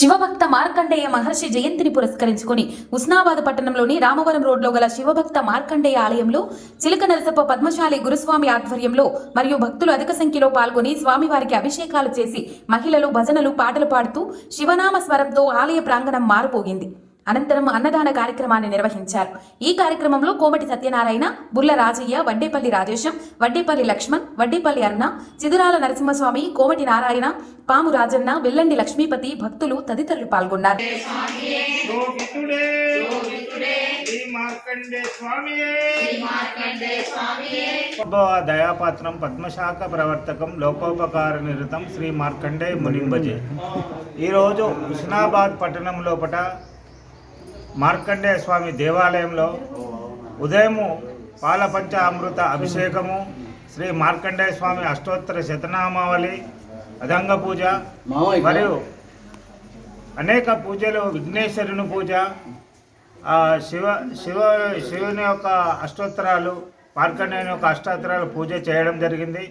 శివభక్త మార్కండేయ మహర్షి జయంతిని పురస్కరించుకుని ఉస్నాబాద్ పట్టణంలోని రామవరం రోడ్లో గల శివభక్త మార్కండేయ ఆలయంలో చిలక నరసప్ప పద్మశాలి గురుస్వామి ఆధ్వర్యంలో మరియు భక్తులు అధిక సంఖ్యలో పాల్గొని స్వామివారికి అభిషేకాలు చేసి మహిళలు భజనలు పాటలు పాడుతూ శివనామ స్వరంతో ఆలయ ప్రాంగణం మారుపోగింది అనంతరం అన్నదాన కార్యక్రమాన్ని నిర్వహించారు. ఈ కార్యక్రమంలో కోమటి సత్యనారాయణ బుర్ల రాజయ్య వడ్డేపల్లి రాజేశం వడ్డేపల్లి లక్ష్మణ్ వడ్డేపల్లి అరుణ చిదురాల నరసింహస్వామి కోమటి నారాయణ పాము రాజన్న వెల్లండి లక్ష్మీపతి భక్తులు తదితరులు పాల్గొన్నారు. దయాపాత్రం పద్మశాఖ ప్రవర్తకం లోకోపకార నిరతం శ్రీ మార్కండే మునింబజే. ఈరోజు హుస్నాబాద్ పట్టణం లోపట మార్కండే స్వామి దేవాలయంలో ఉదయము పాలపంచ అమృత అభిషేకము శ్రీ మార్కండే స్వామి అష్టోత్తర శతనామావళి అదంగ పూజ మరియు అనేక పూజలు విఘ్నేశ్వరుని పూజ శివ శివ శివుని యొక్క అష్టోత్తరాలు మార్కండేయుని యొక్క అష్టోత్తరాలు పూజ చేయడం జరిగింది.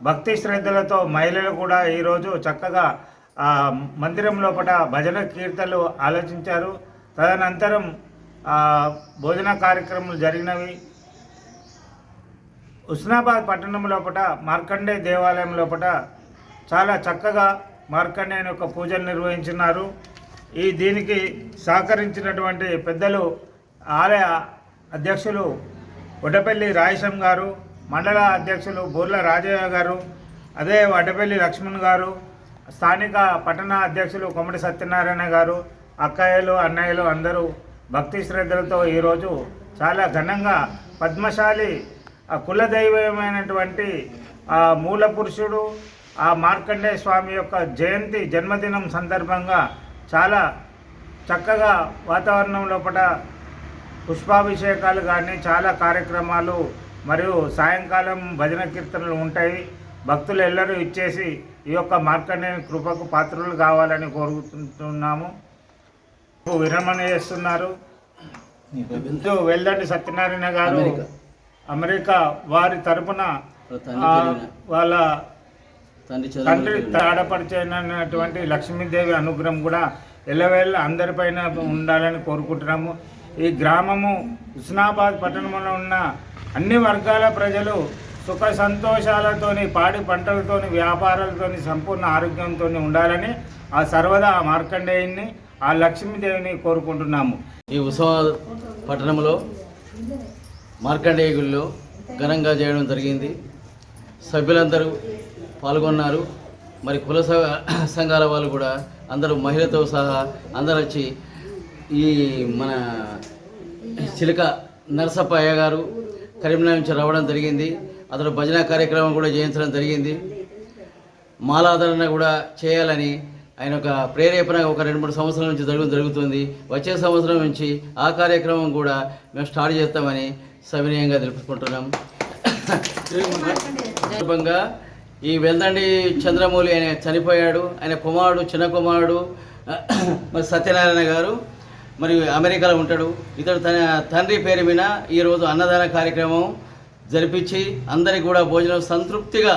భక్తి శ్రద్ధలతో మహిళలు కూడా ఈరోజు చక్కగా మందిరం లోపల భజన కీర్తనలు ఆలోచించారు. తదనంతరం భోజన కార్యక్రమాలు జరిగినవి. హుస్నాబాద్ పట్టణం లోపల మార్కండే దేవాలయం లోపల చాలా చక్కగా మార్కండేయుని యొక్క పూజలు నిర్వహించినారు. ఈ దీనికి సహకరించినటువంటి పెద్దలు ఆలయ అధ్యక్షులు వడ్డపల్లి రాయసం గారు మండల అధ్యక్షులు బూర్ల రాజయ్య గారు అదే వడ్డపల్లి లక్ష్మణ్ గారు స్థానిక పట్టణ అధ్యక్షులు కొమ్మటి సత్యనారాయణ గారు అక్కయ్యలు అన్నయ్యలు అందరూ భక్తి శ్రద్ధలతో ఈరోజు చాలా ఘనంగా పద్మశాలి ఆ కులదైవమైనటువంటి ఆ మూల పురుషుడు ఆ మార్కండే స్వామి యొక్క జయంతి జన్మదినం సందర్భంగా చాలా చక్కగా వాతావరణం లోపల పుష్పాభిషేకాలు కానీ చాలా కార్యక్రమాలు మరియు సాయంకాలం భజన కీర్తనలు ఉంటాయి. భక్తులు ఎల్లరూ ఇచ్చేసి ఈ యొక్క మార్కండేయ కృపకు పాత్రులు కావాలని కోరుకుంటున్నాము. విరమణ చేస్తున్నారు. ఇంటూ వెల్దండి సత్యనారాయణ గారు అమెరికా. వారి తరపున వాళ్ళ తండ్రి ఆడపడిచినటువంటి లక్ష్మీదేవి అనుగ్రహం కూడా ఎల్లవేళ్ళ అందరిపైన ఉండాలని కోరుకుంటున్నాము. ఈ గ్రామము హుస్నాబాద్ పట్టణంలో ఉన్న అన్ని వర్గాల ప్రజలు సుఖ సంతోషాలతోని పాడి పంటలతోని వ్యాపారాలతోని సంపూర్ణ ఆరోగ్యంతో ఉండాలని ఆ సర్వదా ఆ మార్కండేయుని ఆ లక్ష్మీదేవిని కోరుకుంటున్నాము. ఈ ఉత్సవ పట్టణంలో మార్కండేయ గుడిలో ఘనంగా చేయడం జరిగింది. సభ్యులందరూ పాల్గొన్నారు. మరి కుల సంఘాల వాళ్ళు కూడా అందరూ మహిళతో సహా అందరూ వచ్చి ఈ మన చిలక నరసప్ప గారు కరీంనగర్ నుంచి రావడం జరిగింది. అతను భజన కార్యక్రమం కూడా చేయించడం జరిగింది. మాలాధరణ కూడా చేయాలని ఆయన ఒక ప్రేరేపణ ఒక రెండు మూడు సంవత్సరాల నుంచి జరగడం జరుగుతుంది. వచ్చే సంవత్సరం నుంచి ఆ కార్యక్రమం కూడా మేము స్టార్ట్ చేస్తామని సవినయంగా తెలుపుకుంటున్నాం. సందర్భంగా ఈ వెల్దండి చంద్రమౌళి ఆయన చనిపోయాడు. ఆయన కుమారుడు చిన్న కుమారుడు మరి సత్యనారాయణ గారు మరి అమెరికాలో ఉంటాడు. ఇతడు తన తండ్రి పేరు మీద ఈరోజు అన్నదాన కార్యక్రమం జరిపించి అందరికి కూడా భోజనం సంతృప్తిగా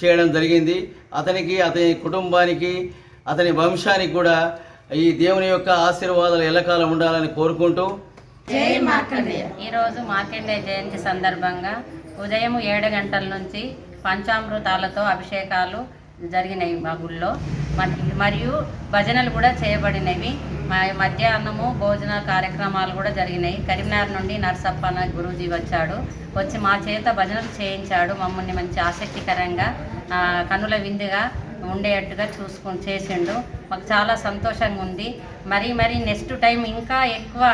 చేయడం జరిగింది. అతనికి అతని కుటుంబానికి అతని వంశానికి కూడా ఈ దేవుని యొక్క ఆశీర్వాదాలు ఎల్లకాలం ఉండాలని కోరుకుంటూ ఈరోజు మార్కండే జయంతి సందర్భంగా ఉదయం ఏడు గంటల నుంచి పంచామృతాలతో అభిషేకాలు జరిగినాయి మా గుళ్ళో. మరి- మరియు భజనలు కూడా చేయబడినవి. మా మధ్యాహ్నము భోజన కార్యక్రమాలు కూడా జరిగినాయి కరీంనగర్ నుండి నర్సప్ప అన్న గురూజీ వచ్చాడు. వచ్చి మా చేత భజనలు చేయించాడు. మమ్మల్ని మంచి ఆసక్తికరంగా కనుల విందుగా ఉండేటట్టుగా చూసుకొని చేసిండు. మాకు చాలా సంతోషంగా ఉంది. మరి మరి నెక్స్ట్ టైం ఇంకా ఎక్కువ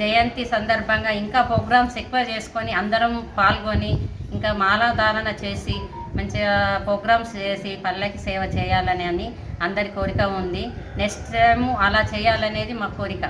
జయంతి సందర్భంగా ఇంకా ప్రోగ్రామ్స్ ఎక్కువ చేసుకొని అందరం పాల్గొని ఇంకా మాలాధారణ చేసి మంచిగా ప్రోగ్రామ్స్ చేసి పల్లెకి సేవ చేయాలని అని అందరి కోరిక ఉంది. నెక్స్ట్ టైం అలా చేయాలనేది మా కోరిక.